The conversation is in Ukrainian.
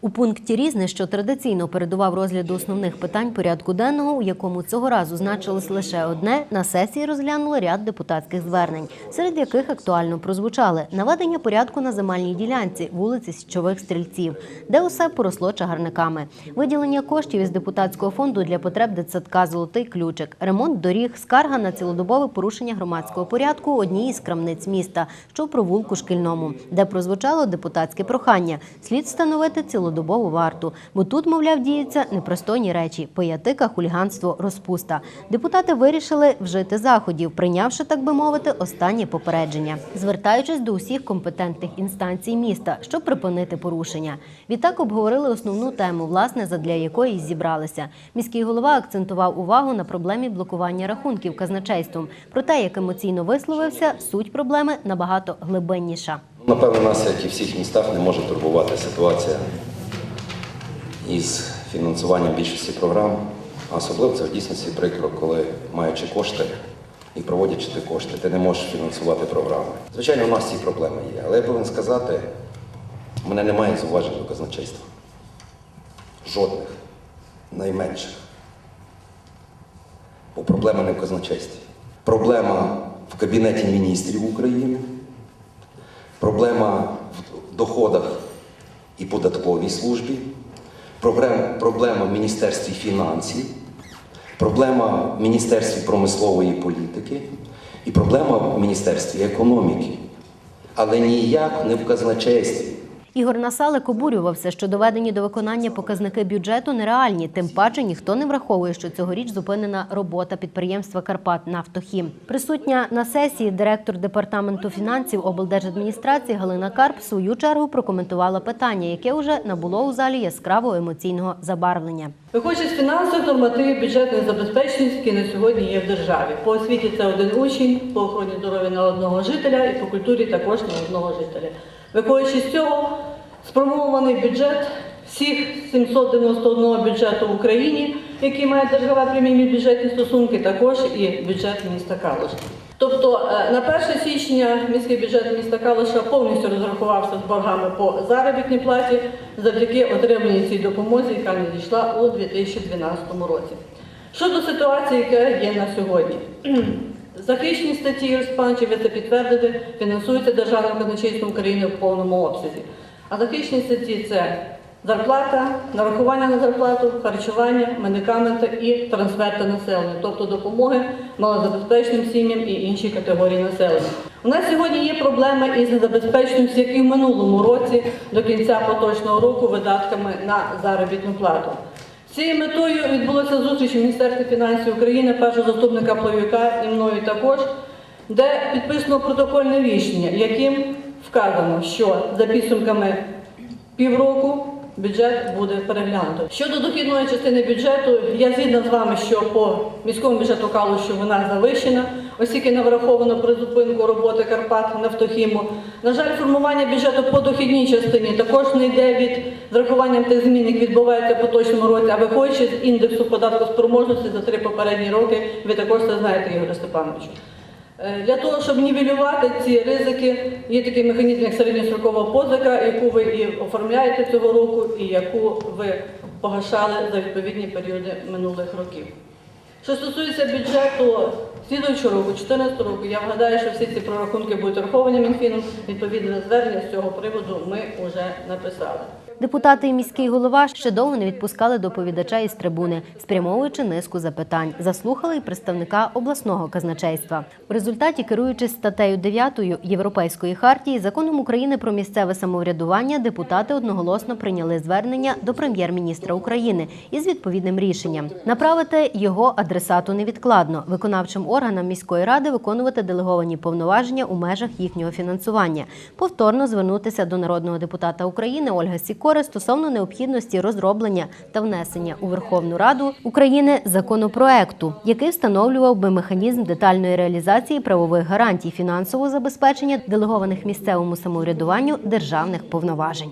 У пункті різне, що традиційно передував розгляду основних питань порядку денного, у якому цього разу значилось лише одне, на сесії розглянули ряд депутатських звернень, серед яких актуально прозвучали наведення порядку на земельній ділянці вулиці Січових стрільців, де усе поросло чагарниками, виділення коштів із депутатського фонду для потреб дитсадка Золотий ключик, ремонт доріг, скарга на цілодобове порушення громадського порядку у одній із крамниць міста, що в провулку шкільному, де прозвучало депутатське прохання. Слід встановити цілодобову варту, бо тут, мовляв, діються непристойні речі, поятика, хуліганство, розпуста. Депутати вирішили вжити заходів, прийнявши, так би мовити, останнє попередження, звертаючись до усіх компетентних інстанцій міста, щоб припинити порушення. Відтак обговорили основну тему, власне, задля якої зібралися. Міський голова акцентував увагу на проблемі блокування рахунків казначейством. Про те, як емоційно висловився, суть проблеми набагато глибинніша. Напевно, нас, як і всіх містах, не може турбувати ситуація із фінансуванням більшості програм. А особливо це в дійсності прикро, коли маючи кошти і проводячи ті кошти, ти не можеш фінансувати програми. Звичайно, у нас ці проблеми є, але я повинен сказати, в мене немає зауважень до казначейства. Жодних, найменших. Бо проблема не в казначействі. Проблема в Кабінеті міністрів України. Проблема в доходах і податковій службі, проблема в Міністерстві фінансів, проблема в Міністерстві промислової політики і проблема в Міністерстві економіки. Але ніяк не в казначействі. Ігор Насалик обурювався, що доведені до виконання показники бюджету нереальні. Тим паче ніхто не враховує, що цьогоріч зупинена робота підприємства Карпат Нафтохім. Присутня на сесії директор департаменту фінансів облдержадміністрації Галина Карп в свою чергу прокоментувала питання, яке вже набуло у залі яскравого емоційного забарвлення. Виходячи з фінансових нормативів бюджетної забезпеченості, які на сьогодні є в державі. По освіті це один учень, по охороні здоров'я на одного жителя і по культурі також на одного жителя. Виходячи з цього, сформований бюджет всіх 791 бюджету в Україні, який має держава прямі бюджетні стосунки, також і бюджет міста Калуш. Тобто е, на 1 січня міський бюджет міста Калуша повністю розрахувався з боргами по заробітній платі завдяки отриманій цій допомозі, яка надійшла у 2012 році. Щодо ситуації, яка є на сьогодні. Захищені статті ви це підтвердите, фінансуються Державним казначейством України в повному обсязі. А захищені статті це зарплата, нарахування на зарплату, харчування, медикаменти і трансферти населення, тобто допомоги малозабезпеченим сім'ям і іншій категорії населення. У нас сьогодні є проблеми із незабезпеченістю, як і в минулому році до кінця поточного року видатками на заробітну плату. Цією метою відбулася зустріч у Міністерстві фінансів України, першого заступника Плавюка і мною також, де підписано протокольне рішення, яким вказано, що за підсумками півроку бюджет буде переглянуто. Щодо дохідної частини бюджету, я згідна з вами, що по міському бюджету Калуші вона завищена, оскільки не враховано призупинку роботи Карпат Нафтохіму. На жаль, формування бюджету по дохідній частині також не йде від з рахуванням тих змін, які відбуваються в поточному році, а виходячи з індексу податку спроможності за три попередні роки, ви також це знаєте, Ігоре Степановичу. Е, Для того, щоб нівелювати ці ризики, є такий механізм, як середньострокова позика, яку ви і оформляєте цього року, і яку ви погашали за відповідні періоди минулих років. Що стосується бюджету слідуючого року, 2014 року, я вгадаю, що всі ці прорахунки будуть враховані Мінфіном. Відповідне звернення з цього приводу ми вже написали. Депутати і міський голова ще довго не відпускали доповідача із трибуни, спрямовуючи низку запитань. Заслухали й представника обласного казначейства. В результаті, керуючись статтею 9 Європейської хартії, законом України про місцеве самоврядування, депутати одноголосно прийняли звернення до прем'єр-міністра України із відповідним рішенням направити його адресату невідкладно, виконавчим органам міської ради виконувати делеговані повноваження у межах їхнього фінансування, повторно звернутися до народного депутата України Ольги Сікори стосовно необхідності розроблення та внесення у Верховну Раду України законопроекту, який встановлював би механізм детальної реалізації правових гарантій фінансового забезпечення делегованих місцевому самоврядуванню державних повноважень.